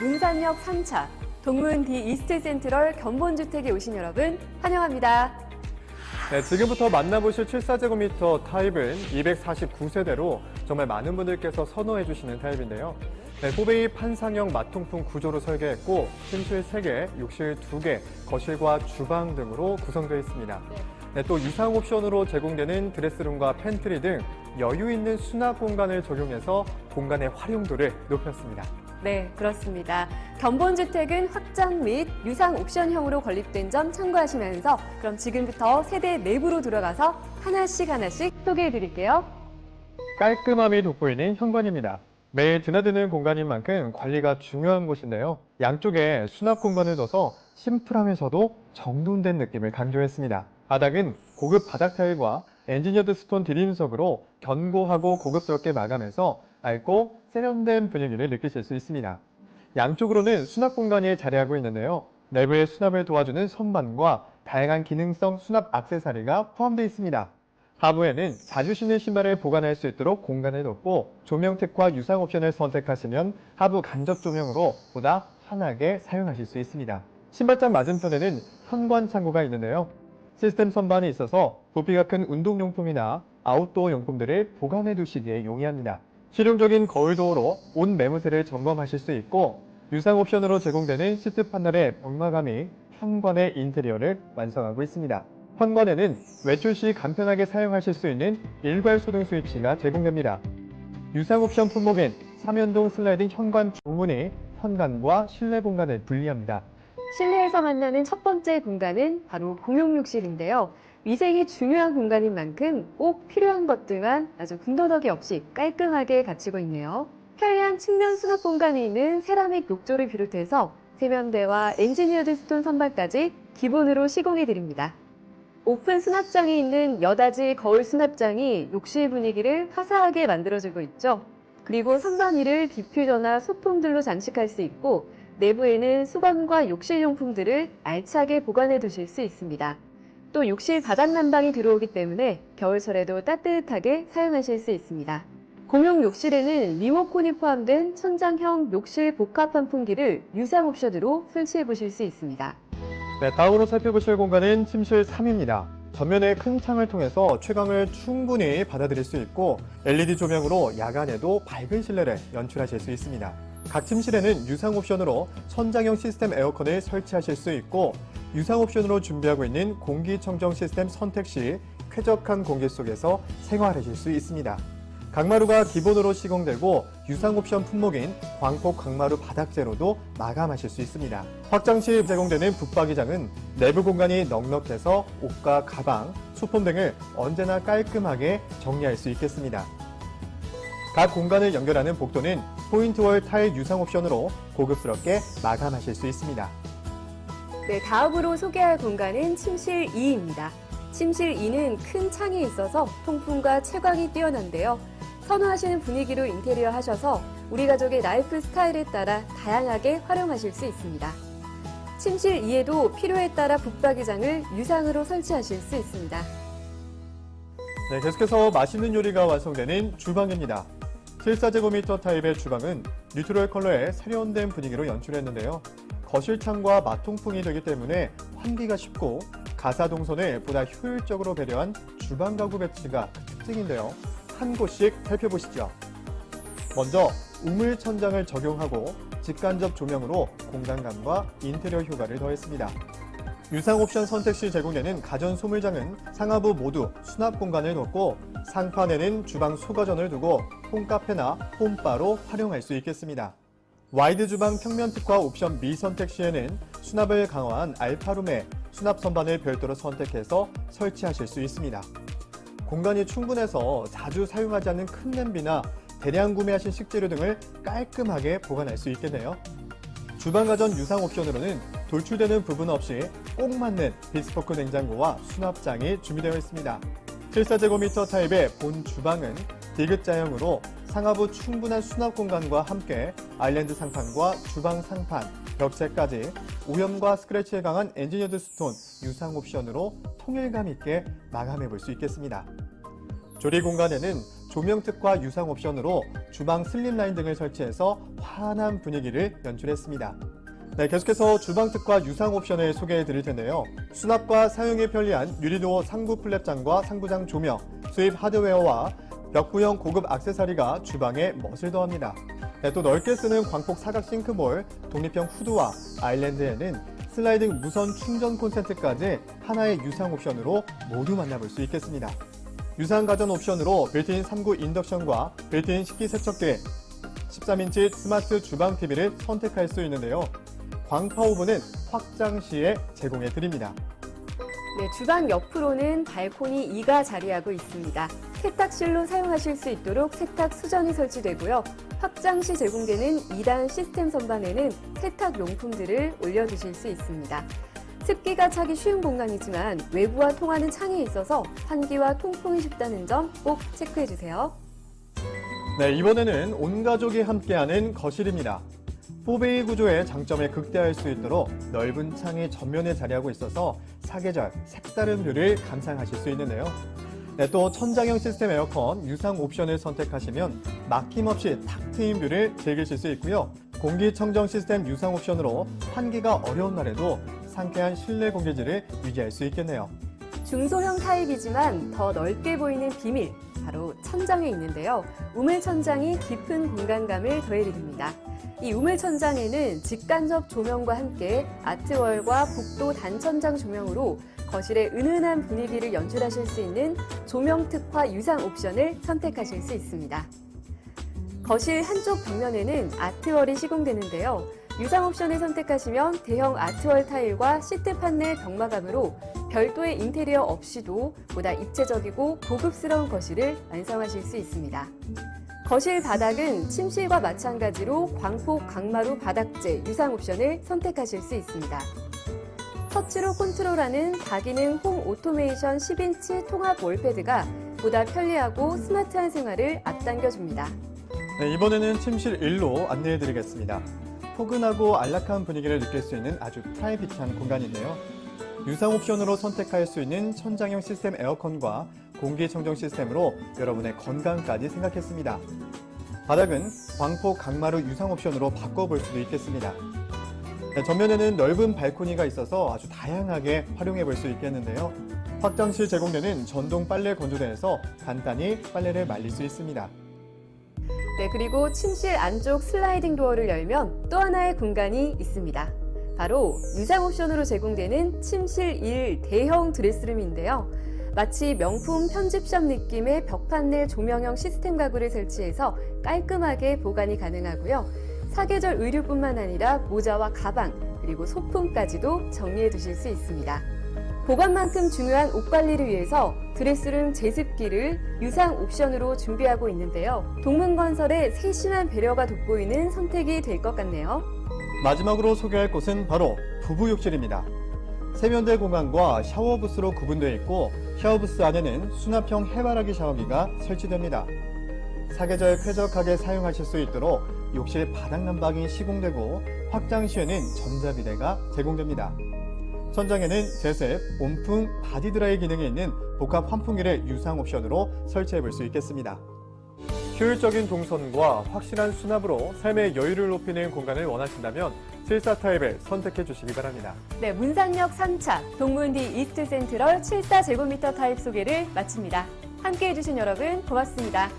문산역 3차 동문 디 이스트 센트럴 견본주택에 오신 여러분 환영합니다. 네, 지금부터 만나보실 74제곱미터 타입은 249세대로 정말 많은 분들께서 선호해 주시는 타입인데요. 네, 포베이 판상형 마통풍 구조로 설계했고 침실 3개, 욕실 2개, 거실과 주방 등으로 구성되어 있습니다. 네, 또 유상 옵션으로 제공되는 드레스룸과 팬트리 등 여유 있는 수납 공간을 적용해서 공간의 활용도를 높였습니다. 네, 그렇습니다. 견본주택은 확장 및 유상 옵션형으로 건립된 점 참고하시면서 그럼 지금부터 세대 내부로 들어가서 하나씩 하나씩 소개해 드릴게요. 깔끔함이 돋보이는 현관입니다. 매일 드나드는 공간인 만큼 관리가 중요한 곳인데요. 양쪽에 수납 공간을 둬서 심플하면서도 정돈된 느낌을 강조했습니다. 바닥은 고급 바닥 타일과 엔지니어드 스톤 디딤석으로 견고하고 고급스럽게 마감해서 맑고 세련된 분위기를 느끼실 수 있습니다. 양쪽으로는 수납 공간이 자리하고 있는데요. 내부의 수납을 도와주는 선반과 다양한 기능성 수납 액세서리가 포함되어 있습니다. 하부에는 자주 신는 신발을 보관할 수 있도록 공간을 뒀고 조명 특화 유상 옵션을 선택하시면 하부 간접 조명으로 보다 환하게 사용하실 수 있습니다. 신발장 맞은편에는 현관 창고가 있는데요. 시스템 선반이 있어서 부피가 큰 운동용품이나 아웃도어 용품들을 보관해 두시기에 용이합니다. 실용적인 거울 도어로 온 매무새를 점검하실 수 있고 유상 옵션으로 제공되는 시트 판넬의 병마감이 현관의 인테리어를 완성하고 있습니다. 현관에는 외출 시 간편하게 사용하실 수 있는 일괄 소등 스위치가 제공됩니다. 유상 옵션 품목인 3연동 슬라이딩 현관 중문이 현관과 실내 공간을 분리합니다. 실내에서 만나는 첫 번째 공간은 바로 공용욕실인데요. 위생이 중요한 공간인 만큼 꼭 필요한 것들만 아주 군더더기 없이 깔끔하게 갖추고 있네요. 편리한 측면 수납 공간이 있는 세라믹 욕조를 비롯해서 세면대와 엔지니어드 스톤 선반까지 기본으로 시공해 드립니다. 오픈 수납장이 있는 여닫이 거울 수납장이 욕실 분위기를 화사하게 만들어주고 있죠. 그리고 선반 위를 디퓨저나 소품들로 장식할 수 있고 내부에는 수건과 욕실용품들을 알차게 보관해 두실 수 있습니다. 또 욕실 바닥 난방이 들어오기 때문에 겨울철에도 따뜻하게 사용하실 수 있습니다. 공용 욕실에는 리모컨이 포함된 천장형 욕실 복합 환풍기를 유상 옵션으로 설치해 보실 수 있습니다. 네, 다음으로 살펴보실 공간은 침실 3입니다. 전면의 큰 창을 통해서 최강을 충분히 받아들일 수 있고 LED 조명으로 야간에도 밝은 실내를 연출하실 수 있습니다. 각 침실에는 유상 옵션으로 천장형 시스템 에어컨을 설치하실 수 있고 유상 옵션으로 준비하고 있는 공기청정 시스템 선택 시 쾌적한 공기 속에서 생활하실 수 있습니다. 강마루가 기본으로 시공되고 유상 옵션 품목인 광폭 강마루 바닥재로도 마감하실 수 있습니다. 확장 시 제공되는 붙박이장은 내부 공간이 넉넉해서 옷과 가방, 소품 등을 언제나 깔끔하게 정리할 수 있겠습니다. 각 공간을 연결하는 복도는 포인트월 타일 유상 옵션으로 고급스럽게 마감하실 수 있습니다. 네, 다음으로 소개할 공간은 침실 2입니다. 침실 2는 큰 창이 있어서 통풍과 채광이 뛰어난데요. 선호하시는 분위기로 인테리어 하셔서 우리 가족의 라이프 스타일에 따라 다양하게 활용하실 수 있습니다. 침실 2에도 필요에 따라 붙박이장을 유상으로 설치하실 수 있습니다. 네, 계속해서 맛있는 요리가 완성되는 주방입니다. 74제곱미터 타입의 주방은 뉴트럴 컬러의 세련된 분위기로 연출했는데요. 거실창과 마통풍이 되기 때문에 환기가 쉽고 가사 동선을 보다 효율적으로 배려한 주방 가구 배치가 그 특징인데요. 한 곳씩 살펴보시죠. 먼저 우물 천장을 적용하고 직간접 조명으로 공간감과 인테리어 효과를 더했습니다. 유상 옵션 선택 시 제공되는 가전 소물장은 상하부 모두 수납 공간을 놓고 상판에는 주방 소가전을 두고 홈카페나 홈바로 활용할 수 있겠습니다. 와이드 주방 평면 특화 옵션 미 선택 시에는 수납을 강화한 알파룸에 수납 선반을 별도로 선택해서 설치하실 수 있습니다. 공간이 충분해서 자주 사용하지 않는 큰 냄비나 대량 구매하신 식재료 등을 깔끔하게 보관할 수 있겠네요. 주방 가전 유상 옵션으로는 돌출되는 부분 없이 꼭 맞는 비스포크 냉장고와 수납장이 준비되어 있습니다. 74제곱미터 타입의 본 주방은 디귿자형으로 상하부 충분한 수납 공간과 함께 아일랜드 상판과 주방 상판, 벽체까지 오염과 스크래치에 강한 엔지니어드 스톤 유상 옵션으로 통일감 있게 마감해 볼 수 있겠습니다. 조리 공간에는 조명 특화 유상 옵션으로 주방 슬림라인 등을 설치해서 환한 분위기를 연출했습니다. 네, 계속해서 주방 특화 유상 옵션을 소개해 드릴 텐데요. 수납과 사용에 편리한 유리도어 상부 플랩장과 상부장 조명, 수입 하드웨어와 벽부형 고급 액세서리가 주방에 멋을 더합니다. 네, 또 넓게 쓰는 광폭 사각 싱크볼, 독립형 후드와 아일랜드에는 슬라이딩 무선 충전 콘센트까지 하나의 유상 옵션으로 모두 만나볼 수 있겠습니다. 유상 가전 옵션으로 빌트인 3구 인덕션과 빌트인 식기세척기, 13인치 스마트 주방 TV를 선택할 수 있는데요. 광파 오븐은 확장 시에 제공해 드립니다. 네, 주방 옆으로는 발코니 2가 자리하고 있습니다. 세탁실로 사용하실 수 있도록 세탁 수전이 설치되고요. 확장 시 제공되는 2단 시스템 선반에는 세탁 용품들을 올려두실 수 있습니다. 습기가 차기 쉬운 공간이지만 외부와 통하는 창이 있어서 환기와 통풍이 쉽다는 점 꼭 체크해 주세요. 네, 이번에는 온 가족이 함께하는 거실입니다. 4베이 구조의 장점을 극대화할 수 있도록 넓은 창이 전면에 자리하고 있어서 사계절 색다른 뷰를 감상하실 수 있는데요. 네, 또 천장형 시스템 에어컨 유상 옵션을 선택하시면 막힘없이 탁 트인 뷰를 즐기실 수 있고요. 공기청정 시스템 유상 옵션으로 환기가 어려운 날에도 상쾌한 실내 공기질을 유지할 수 있겠네요. 중소형 타입이지만 더 넓게 보이는 비밀, 바로 천장에 있는데요. 우물 천장이 깊은 공간감을 더해드립니다. 이 우물 천장에는 직간접 조명과 함께 아트월과 복도 단천장 조명으로 거실의 은은한 분위기를 연출하실 수 있는 조명 특화 유상 옵션을 선택하실 수 있습니다. 거실 한쪽 벽면에는 아트월이 시공되는데요. 유상 옵션을 선택하시면 대형 아트월 타일과 시트 판넬 벽마감으로 별도의 인테리어 없이도 보다 입체적이고 고급스러운 거실을 완성하실 수 있습니다. 거실 바닥은 침실과 마찬가지로 광폭 강마루 바닥재 유상 옵션을 선택하실 수 있습니다. 터치로 컨트롤하는 다기능 홈 오토메이션 10인치 통합 월패드가 보다 편리하고 스마트한 생활을 앞당겨줍니다. 네, 이번에는 침실 1로 안내해 드리겠습니다. 포근하고 안락한 분위기를 느낄 수 있는 아주 프라이빗한 공간인데요. 유상 옵션으로 선택할 수 있는 천장형 시스템 에어컨과 공기청정 시스템으로 여러분의 건강까지 생각했습니다. 바닥은 광폭 강마루 유상 옵션으로 바꿔볼 수도 있겠습니다. 네, 전면에는 넓은 발코니가 있어서 아주 다양하게 활용해 볼 수 있겠는데요. 확장 시 제공되는 전동 빨래 건조대에서 간단히 빨래를 말릴 수 있습니다. 네, 그리고 침실 안쪽 슬라이딩 도어를 열면 또 하나의 공간이 있습니다. 바로 유상 옵션으로 제공되는 침실 1 대형 드레스룸인데요. 마치 명품 편집샵 느낌의 벽판넬 조명형 시스템 가구를 설치해서 깔끔하게 보관이 가능하고요. 사계절 의류뿐만 아니라 모자와 가방, 그리고 소품까지도 정리해 두실 수 있습니다. 보관만큼 중요한 옷 관리를 위해서 드레스룸 제습기를 유상 옵션으로 준비하고 있는데요. 동문건설의 세심한 배려가 돋보이는 선택이 될 것 같네요. 마지막으로 소개할 곳은 바로 부부 욕실입니다. 세면대 공간과 샤워 부스로 구분되어 있고 샤워부스 안에는 수납형 해바라기 샤워기가 설치됩니다. 사계절 쾌적하게 사용하실 수 있도록 욕실 바닥 난방이 시공되고 확장 시에는 전자비데가 제공됩니다. 천장에는 제습, 온풍, 바디드라이 기능이 있는 복합 환풍기를 유상 옵션으로 설치해 볼 수 있겠습니다. 효율적인 동선과 확실한 수납으로 삶의 여유를 높이는 공간을 원하신다면 74 타입을 선택해 주시기 바랍니다. 네, 문상역 3차 동문디 이스트 센트럴 74 제곱미터 타입 소개를 마칩니다. 함께 해주신 여러분 고맙습니다.